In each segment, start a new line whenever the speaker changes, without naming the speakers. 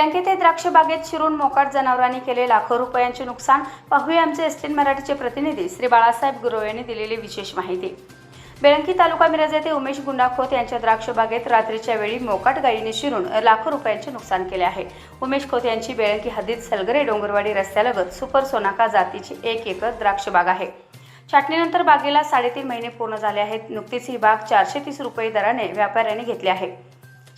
द्राक्ष बागेत शिरून मोकाट जनावरांनी केले लाखो रुपयांचे नुकसान पाहूया आमचे एसटीन मराठीचे प्रतिनिधी श्री बाळासाहेब गुरव यांनी दिलेली विशेष माहिती. बेळंकी तालुका मिरज येथे उमेश गुंडाखोत यांच्या द्राक्ष बागेत रात्रीच्या वेळी मोकाट गायीने शिरून लाखो रुपयांचे नुकसान केले आहे. उमेश खोत यांची बेळंकी हद्दीत सलगरे डोंगरवाडी रस्त्यालगत सुपर सोनाका जातीची एक एकर द्राक्ष बाग आहे. छाटणीनंतर बागेला साडेतीन महिने पूर्ण झाले आहेत. नुकतीच ही बाग चारशे तीस रुपये दराने व्यापाऱ्यांनी घेतली आहे.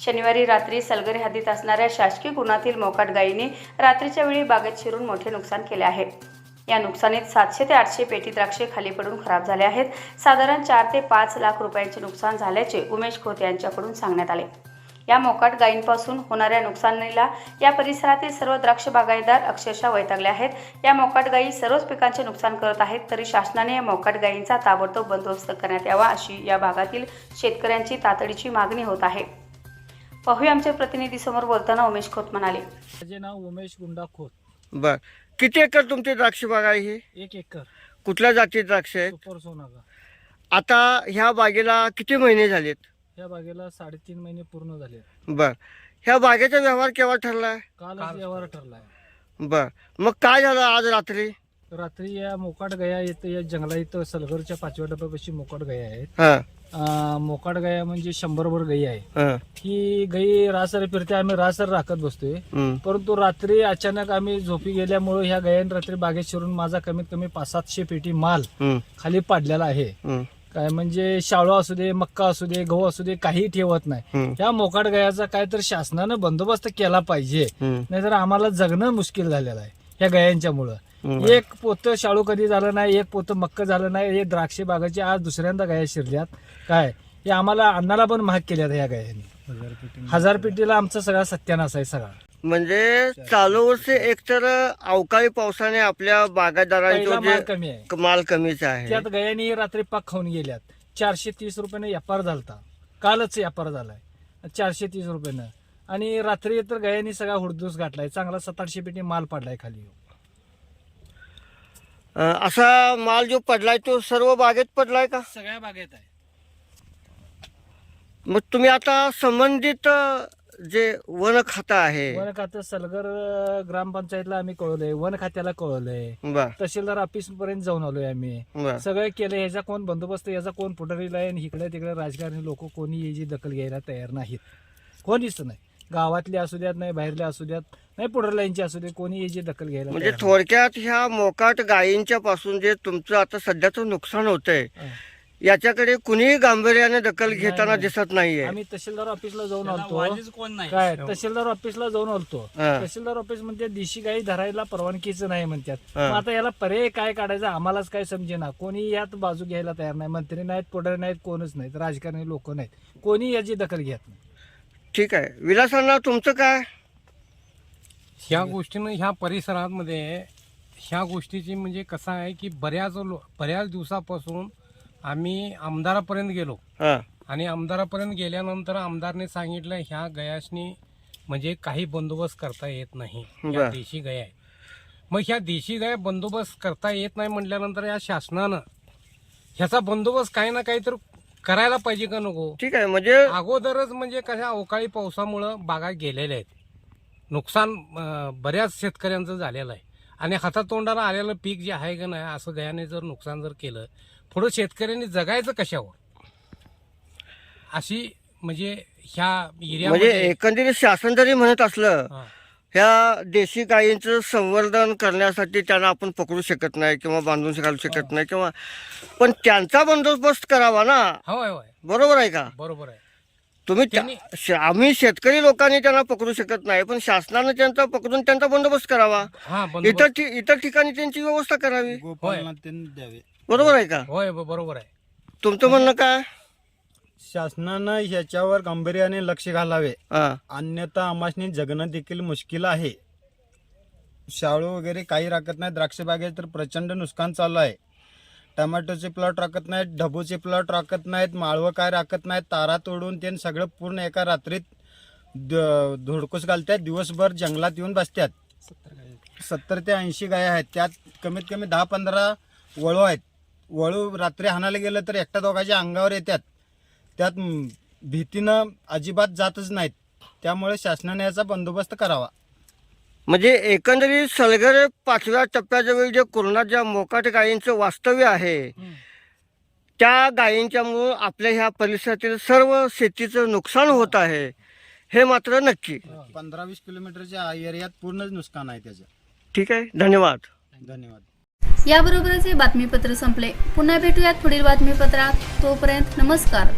शनिवारी रात्री सलगरे हद्दीत असणाऱ्या शासकीय गुणातील मोकाट गायीने रात्रीच्या वेळी बागेत शिरून मोठे नुकसान केले आहे. या नुकसानीत सातशे ते आठशे पेटी द्राक्षे खाली पडून खराब झाले आहेत. साधारण चार ते पाच लाख रुपयांचे नुकसान झाल्याचे उमेश खोत यांच्याकडून सांगण्यात आले. या मोकाट गायींपासून होणाऱ्या नुकसानीला या परिसरातील सर्व द्राक्ष बागायतदार अक्षरशः वैतागले आहेत. या मोकाट गायी सर्वच पिकांचे नुकसान करत आहेत तरी शासनाने या मोकाट गायींचा ताबडतोब बंदोबस्त करण्यात यावा अशी या भागातील शेतकऱ्यांची तातडीची मागणी होत आहे. पाहूया आमच्या प्रतिनिधीसमोर बोलताना उमेश खोत म्हणाले.
माझे नाव उमेश गुंडा खोत.
बर. किती एकर तुमची द्राक्ष बाग आहे ही?
एक एकर.
कुठल्या जातीची द्राक्ष आहेत?
सुपर सोनागा
आता ह्या बागेला किती महिने झालेत?
या बागेला साडेतीन महिने पूर्ण झाले.
बर. ह्या बागेचा व्यवहार केव्हा ठरलाय
कालच व्यवहार ठरलाय
बर. मग काय झालं आज रात्री?
रात्री या मोकाट गया येतं या जंगला इथं सलगरच्या पाचव्या डब्यापाशी मोकाट गया आहेत
हा.
अं, मोकाट गया म्हणजे शंभरभर गाई आहे.
हा.
ही गाई रासर फिरते आम्ही रासर राखत बसतोय.
हम्म,
परंतु रात्री अचानक आम्ही झोपी गेल्यामुळे ह्या गायांनी रात्री बागेत शिरून माझा कमीत कमी पाच सातशे पेटी माल
हम्म,
खाली पाडलेला आहे.
हम्म,
काय म्हणजे शाळू असू दे मक्का असू दे गहू असू दे काही ठेवत नाही.
हम्म,
या मोकाट गायाचा काय तर शासनानं बंदोबस्त केला पाहिजे.
हम्म,
नाहीतर आम्हाला जगणं मुश्किल झालेलं आहे. या गायांच्यामुळं. एक पोत शाळू कधी झालं नाही एक पोत मक्क झालं नाही हे द्राक्षे बागाची आज दुसऱ्यांदा गाया शिरल्यात. काय? हे आम्हाला अन्नाला पण महाग केल्यात या गायांनी. हजार पेटीला आमचा सगळा सत्यानाश आहे सगळा.
म्हणजे चालू वर्षी एकतर अवकाळी पावसाने आपल्या बागायतदारांचा
माल
जे
कमी आहे.
माल कमीच आहे.
त्यात गायांनी रात्री पाक खाऊन गेल्यात. चारशे तीस रुपयाने व्यापार झालता. कालच व्यापार झालाय. चारशे तीस रुपयानं. आणि रात्री तर गायांनी सगळा हुडदूस गाठलाय चांगला सात आठशे पेटी माल पडलाय खाली
असा माल जो पडलाय तो सर्व बागेत पडलाय का?
सगळ्या बागेत आहे.
मग तुम्ही आता संबंधित जे वन खातं आहे
वन खातं सलगर ग्रामपंचायतला आम्ही कळवलंय. वन खात्याला कळवलंय.
बर.
तहसीलदार ऑफिस पर्यंत जाऊन आलोय आम्ही.
बर.
सगळं केलं ह्याचा कोण बंदोबस्त याचा कोण पुढारीला आहे आणि इकडे तिकडे राजकारणी लोक कोणी याची दखल घ्यायला तयार नाहीत. कोणीच नाही. गावातले असू द्यात नाही बाहेरले असू द्यात नाही पुढारल्यांची असू दे कोणी याची दखल घ्यायला
म्हणजे
तयार
थोडक्यात ह्या मोकाट गायींच्या पासून जे तुमचं आता सध्याचं नुकसान होतंय. याच्याकडे कुणीही गांभीर्याने दखल घेताना
नाही.
दिसत नाहीये.
आम्ही तहसीलदार ऑफिसला जाऊन
त्याला
आलतो.
वालीच कोण नाही?
काय तहसीलदार ऑफिसला जाऊन आलतो.
हा.
तहसीलदार ऑफिस म्हणते देशी गाई धरायला परवानगीच नाही म्हणतात.
हा.
मग आता याला पर्याय काय काढायचा आम्हालाच काय समजेना. कोणी यात बाजू घ्यायला तयार नाही. मंत्री नाहीत पुढारी नाहीत कोणच नाहीत. राजकारणी लोक नाहीत. कोणी याची दखल घेत नाही.
ठीक आहे. विलासांना तुमचं काय?
ह्या गोष्टीनं ह्या परिसरामध्ये ह्या गोष्टीची म्हणजे कसं आहे की बऱ्याच लो बऱ्याच दिवसापासून आम्ही आमदारापर्यंत गेलो.
हा.
आणि आमदारापर्यंत गेल्यानंतर आमदारने सांगितलं ह्या गयासनी म्हणजे काही बंदोबस्त करता येत नाही.
बर.
ह्या देशी गाय आहे. मग ह्या देशी गाय बंदोबस्त करता येत नाही म्हटल्यानंतर या शासनानं ह्याचा बंदोबस्त काही ना काही तर करायला पाहिजे का नको?
ठीक आहे म्हणजे
अगोदरच म्हणजे कशा अवकाळी पावसामुळं बागा गेलेल्या आहेत. नुकसान अं, बऱ्याच शेतकऱ्यांचं झालेलं आहे. आणि हातातोंडाला आलेलं पीक जे आहे का नाही असं गयाने जर नुकसान जर केलं पुढं शेतकऱ्यांनी जगायचं कशावर? अशी म्हणजे ह्या
म्हणजे
एरियामध्ये
एकंदरीत शासन जरी म्हणत असलं
हा.
ह्या देशी गायींचं संवर्धन करण्यासाठी त्यांना आपण पकडू शकत नाही किंवा बांधून घालू शकत नाही किंवा पण त्यांचा बंदोबस्त करावा ना.
होय होय.
बरोबर आहे का?
बरोबर आहे.
तुम्ही त्या-
त्यांनी-
श- आम्ही शेतकरी लोकांनी त्यांना पकडू शकत नाही पण शासनानं त्यांचा पकडून त्यांचा बंदोबस्त करावा.
हा
इतर
बंदोबस्त
ठि- इतर ठिकाणी त्यांची व्यवस्था करावी. बरोबर आहे का?
होय ब- बरोबर आहे.
तुमचं म्हणणं काय?
शासनानं ह्याच्यावर गांभीर्याने लक्ष घालावे.
हा.
अन्यथा आमासनी जगणं देखील मुश्किल आहे. शाळू वगैरे काही राखत नाही द्राक्ष बागेत तर प्रचंड नुकसान चालू आहे. टमॅटोचे प्लॉट राखत नाहीत ढबूचे प्लॉट राखत नाहीत माळवं काय राखत नाहीत तारा तोडून ते सगळं पूर्ण एका रात्रीत द- धुडकूस घालतात दिवसभर जंगलात येऊन बसतात. सत्तर ते ऐंशी गाय आहेत. त्यात कमीत कमी दहा पंधरा वळू आहेत. वळू रात्री हाणायला गेलं तर एकट्या दोघांच्या अंगावर येतात. त्यात भीतीनं अजिबात जातच नाहीत. त्यामुळे शासनाने याचा बंदोबस्त करावा.
म्हणजे एकंदरीत सलगर पाचव्या टप्प्याजवळ जे कोरोना ज्या मोकाट गायींचं वास्तव्य आहे त्या गायींच्यामुळं आपल्या ह्या परिसरातील सर्व शेतीचं नुकसान होत आहे हे मात्र नक्की.
पंधरा वीस किलोमीटरच्या एरियात पूर्णच नुकसान आहे त्याचं.
ठीक आहे धन्यवाद.
धन्यवाद.
याबरोबरच हे बातमीपत्र संपले. पुन्हा भेटूयात पुढील बातमीपत्रात. तोपर्यंत नमस्कार.